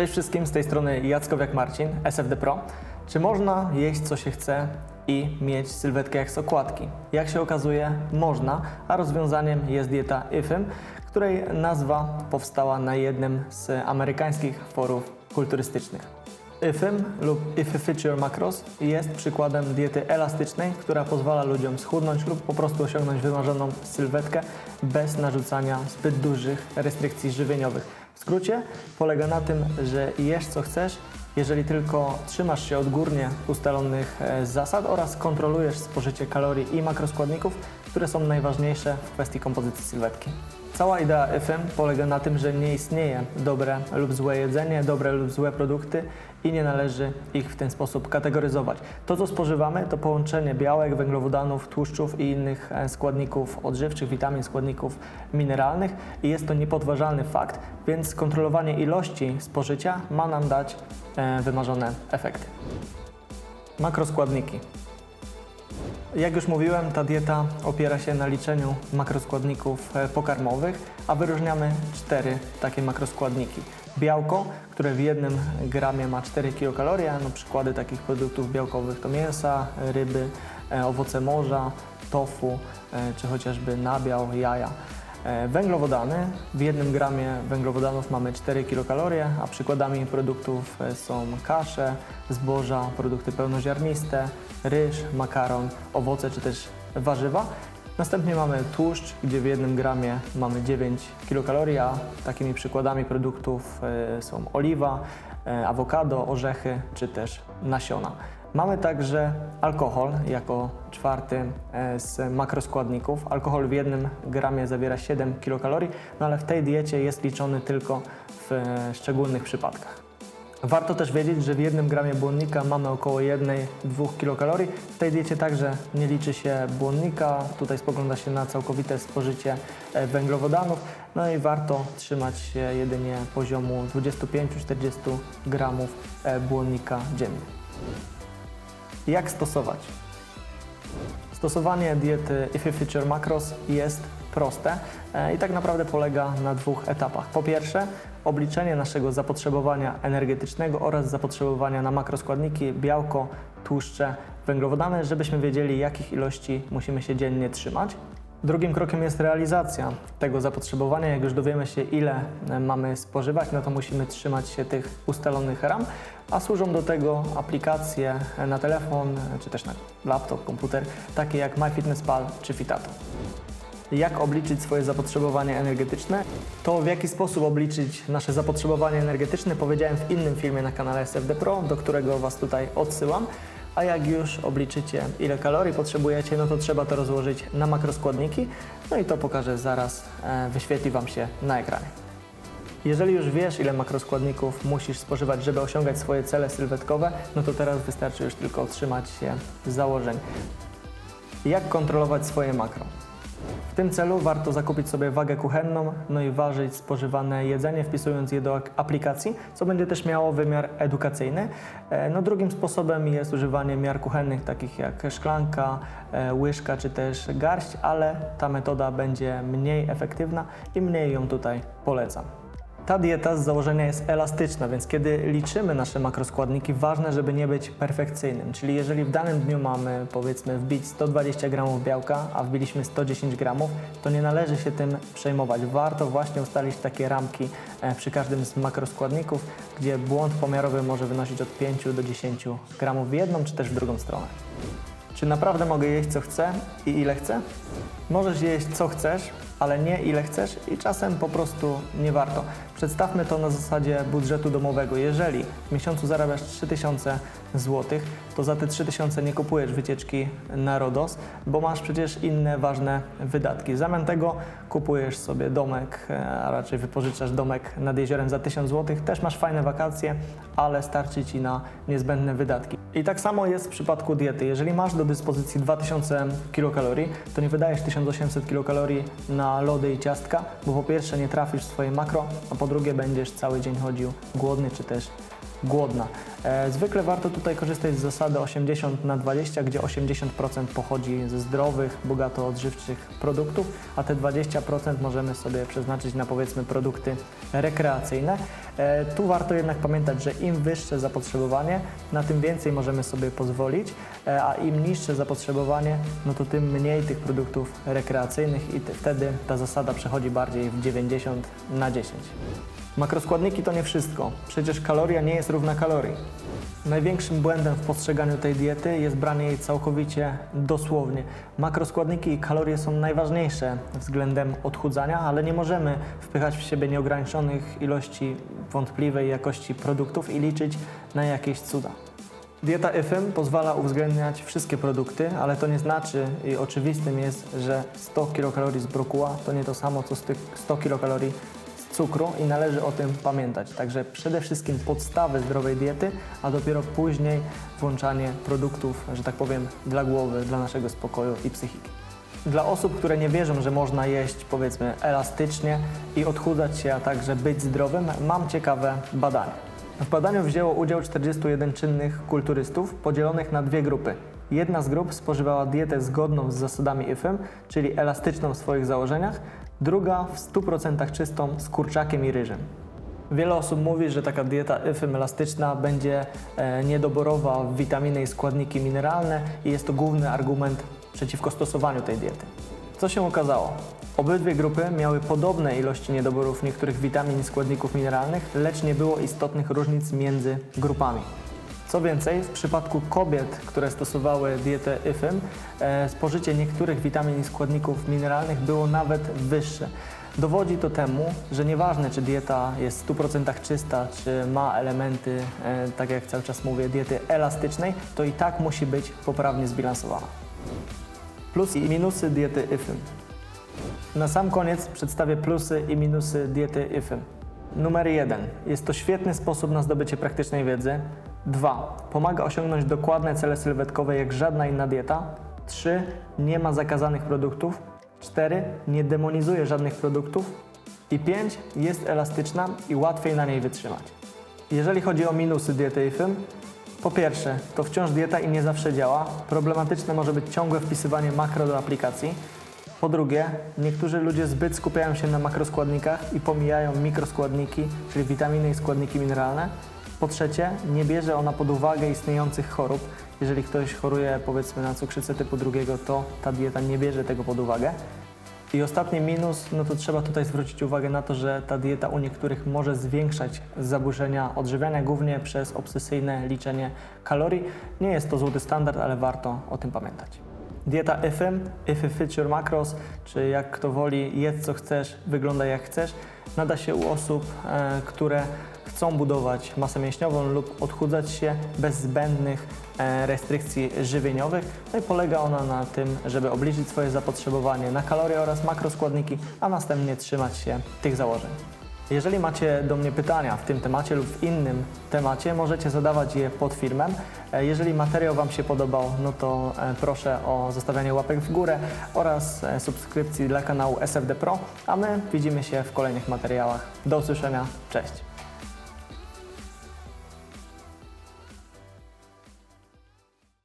Cześć wszystkim, z tej strony Jackowiak Marcin, SFD Pro. Czy można jeść co się chce i mieć sylwetkę jak z okładki? Jak się okazuje, można, a rozwiązaniem jest dieta IFIM, której nazwa powstała na jednym z amerykańskich forów kulturystycznych. IFIM lub IFI Feature Macros jest przykładem diety elastycznej, która pozwala ludziom schudnąć lub po prostu osiągnąć wymarzoną sylwetkę bez narzucania zbyt dużych restrykcji żywieniowych. W skrócie polega na tym, że jesz co chcesz, jeżeli tylko trzymasz się odgórnie ustalonych e, zasad oraz kontrolujesz spożycie kalorii i makroskładników, które są najważniejsze w kwestii kompozycji sylwetki. Cała idea FM polega na tym, że nie istnieje dobre lub złe jedzenie, dobre lub złe produkty i nie należy ich w ten sposób kategoryzować. To, co spożywamy, to połączenie białek, węglowodanów, tłuszczów i innych e, składników odżywczych, witamin, składników mineralnych i jest to niepodważalny fakt, więc kontrolowanie ilości spożycia ma nam dać e, wymarzone efekty. Makroskładniki. Jak już mówiłem, ta dieta opiera się na liczeniu makroskładników e, pokarmowych, a wyróżniamy cztery takie makroskładniki. Białko, które w jednym gramie ma 4 kilokalorie, no przykłady takich produktów białkowych to mięsa, ryby, e, owoce morza, tofu, e, czy chociażby nabiał, jaja. E, Węglowodany. W jednym gramie węglowodanów mamy 4 kilokalorie, a przykładami produktów e, są kasze, zboża, produkty pełnoziarniste, ryż, makaron, owoce czy też warzywa. Następnie mamy tłuszcz, gdzie w jednym gramie mamy 9 kilokalorii, a takimi przykładami produktów e, są oliwa, awokado, orzechy czy też nasiona. Mamy także alkohol jako czwarty e, z makroskładników. Alkohol w jednym gramie zawiera 7 kilokalorii, no ale w tej diecie jest liczony tylko w e, szczególnych przypadkach. Warto też wiedzieć, że w jednym gramie błonnika mamy około 1-2 kilokalorii. W tej diecie także nie liczy się błonnika. Tutaj spogląda się na całkowite spożycie e, węglowodanów. No i warto trzymać się jedynie poziomu 25-40 gramów błonnika dziennie. Jak stosować? Stosowanie diety Ify Feature Macros jest proste e, i tak naprawdę polega na dwóch etapach. Po pierwsze, obliczenie naszego zapotrzebowania energetycznego oraz zapotrzebowania na makroskładniki białko, tłuszcze, węglowodany, żebyśmy wiedzieli, jakich ilości musimy się dziennie trzymać. Drugim krokiem jest realizacja tego zapotrzebowania. Jak już dowiemy się, ile e, mamy spożywać, no to musimy trzymać się tych ustalonych ram, a służą do tego aplikacje e, na telefon e, czy też na laptop, komputer, takie jak MyFitnessPal czy Fitato. Jak obliczyć swoje zapotrzebowanie energetyczne? To w jaki sposób obliczyć nasze zapotrzebowanie energetyczne powiedziałem w innym filmie na kanale SFD Pro, do którego Was tutaj odsyłam. A jak już obliczycie, ile kalorii potrzebujecie, no to trzeba to rozłożyć na makroskładniki. No i to pokażę zaraz, e, wyświetli Wam się na ekranie. Jeżeli już wiesz, ile makroskładników musisz spożywać, żeby osiągać swoje cele sylwetkowe, no to teraz wystarczy już tylko trzymać się założeń. Jak kontrolować swoje makro? Tym celu warto zakupić sobie wagę kuchenną, no i ważyć spożywane jedzenie, wpisując je do aplikacji, co będzie też miało wymiar edukacyjny. E, No drugim sposobem jest używanie miar kuchennych, takich jak szklanka, e, łyżka czy też garść, ale ta metoda będzie mniej efektywna i mniej ją tutaj polecam. Ta dieta z założenia jest elastyczna, więc kiedy liczymy nasze makroskładniki, ważne, żeby nie być perfekcyjnym. Czyli jeżeli w danym dniu mamy powiedzmy wbić 120 gramów białka, a wbiliśmy 110 gramów, to nie należy się tym przejmować. Warto właśnie ustalić takie ramki e, przy każdym z makroskładników, gdzie błąd pomiarowy może wynosić od 5 do 10 gramów w jedną czy też w drugą stronę. Czy naprawdę mogę jeść co chcę i ile chcę? Możesz jeść co chcesz, ale nie ile chcesz i czasem po prostu nie warto. Przedstawmy to na zasadzie budżetu domowego. Jeżeli w miesiącu zarabiasz 3000 zł, to za te 3000 nie kupujesz wycieczki na Rodos, bo masz przecież inne ważne wydatki. W zamian tego kupujesz sobie domek, e, a raczej wypożyczasz domek nad jeziorem za 1000 zł. Też masz fajne wakacje, ale starczy Ci na niezbędne wydatki. I tak samo jest w przypadku diety. Jeżeli masz do dyspozycji 2000 kilokalorii, to nie wydajesz 1800 kilokalorii na lody i ciastka, bo po pierwsze nie trafisz w swoje makro, a po drugie będziesz cały dzień chodził głodny czy też głodna. E, Zwykle warto tutaj korzystać z zasady 80 na 20, gdzie 80% pochodzi ze zdrowych, bogato odżywczych produktów, a te 20% możemy sobie przeznaczyć na powiedzmy produkty rekreacyjne. E, Tu warto jednak pamiętać, że im wyższe zapotrzebowanie, na tym więcej możemy sobie pozwolić, e, a im niższe zapotrzebowanie, no to tym mniej tych produktów rekreacyjnych i te- wtedy ta zasada przechodzi bardziej w 90 na 10. Makroskładniki to nie wszystko. Przecież kaloria nie jest równa kalorii. Największym błędem w postrzeganiu tej diety jest branie jej całkowicie dosłownie. Makroskładniki i kalorie są najważniejsze względem odchudzania, ale nie możemy wpychać w siebie nieograniczonych ilości wątpliwej jakości produktów i liczyć na jakieś cuda. Dieta IFEM pozwala uwzględniać wszystkie produkty, ale to nie znaczy i oczywistym jest, że 100 kilokalorii z brokuła to nie to samo co z tych 100 kilokalorii z cukru i należy o tym pamiętać. Także przede wszystkim podstawy zdrowej diety, a dopiero później włączanie produktów, że tak powiem, dla głowy, dla naszego spokoju i psychiki. Dla osób, które nie wierzą, że można jeść powiedzmy elastycznie i odchudzać się, a także być zdrowym, mam ciekawe badanie. W badaniu wzięło udział 41 czynnych kulturystów podzielonych na dwie grupy. Jedna z grup spożywała dietę zgodną z zasadami IFEM, czyli elastyczną w swoich założeniach, druga w 100% czystą z kurczakiem i ryżem. Wiele osób mówi, że taka dieta IFEM elastyczna będzie e, niedoborowa w witaminy i składniki mineralne i jest to główny argument przeciwko stosowaniu tej diety. Co się okazało? Obydwie grupy miały podobne ilości niedoborów niektórych witamin i składników mineralnych, lecz nie było istotnych różnic między grupami. Co więcej, w przypadku kobiet, które stosowały dietę IFEM, e, spożycie niektórych witamin i składników mineralnych było nawet wyższe. Dowodzi to temu, że nieważne czy dieta jest w 100% czysta, czy ma elementy, e, tak jak cały czas mówię, diety elastycznej, to i tak musi być poprawnie zbilansowana. Plusy i minusy diety IFEM. Na sam koniec przedstawię plusy i minusy diety IFEM. Numer jeden. Jest to świetny sposób na zdobycie praktycznej wiedzy. 2. Pomaga osiągnąć dokładne cele sylwetkowe jak żadna inna dieta. 3. Nie ma zakazanych produktów. 4. Nie demonizuje żadnych produktów. I 5. Jest elastyczna i łatwiej na niej wytrzymać. Jeżeli chodzi o minusy diety IFEM, po pierwsze, to wciąż dieta i nie zawsze działa. Problematyczne może być ciągłe wpisywanie makro do aplikacji. Po drugie, niektórzy ludzie zbyt skupiają się na makroskładnikach i pomijają mikroskładniki, czyli witaminy i składniki mineralne. Po trzecie, nie bierze ona pod uwagę istniejących chorób. Jeżeli ktoś choruje powiedzmy na cukrzycę typu drugiego, to ta dieta nie bierze tego pod uwagę. I ostatni minus, no to trzeba tutaj zwrócić uwagę na to, że ta dieta u niektórych może zwiększać zaburzenia odżywiania, głównie przez obsesyjne liczenie kalorii. Nie jest to złoty standard, ale warto o tym pamiętać. Dieta IFEM, IFE Fit Your Macros, czy jak kto woli, jedz co chcesz, wygląda jak chcesz, nada się u osób, e, które chcą budować masę mięśniową lub odchudzać się bez zbędnych e, restrykcji żywieniowych. No i polega ona na tym, żeby obliczyć swoje zapotrzebowanie na kalorie oraz makroskładniki, a następnie trzymać się tych założeń. Jeżeli macie do mnie pytania w tym temacie lub w innym temacie, możecie zadawać je pod filmem. E, Jeżeli materiał Wam się podobał, no to e, proszę o zostawianie łapek w górę oraz subskrypcji dla kanału SFD Pro, a my widzimy się w kolejnych materiałach. Do usłyszenia, cześć!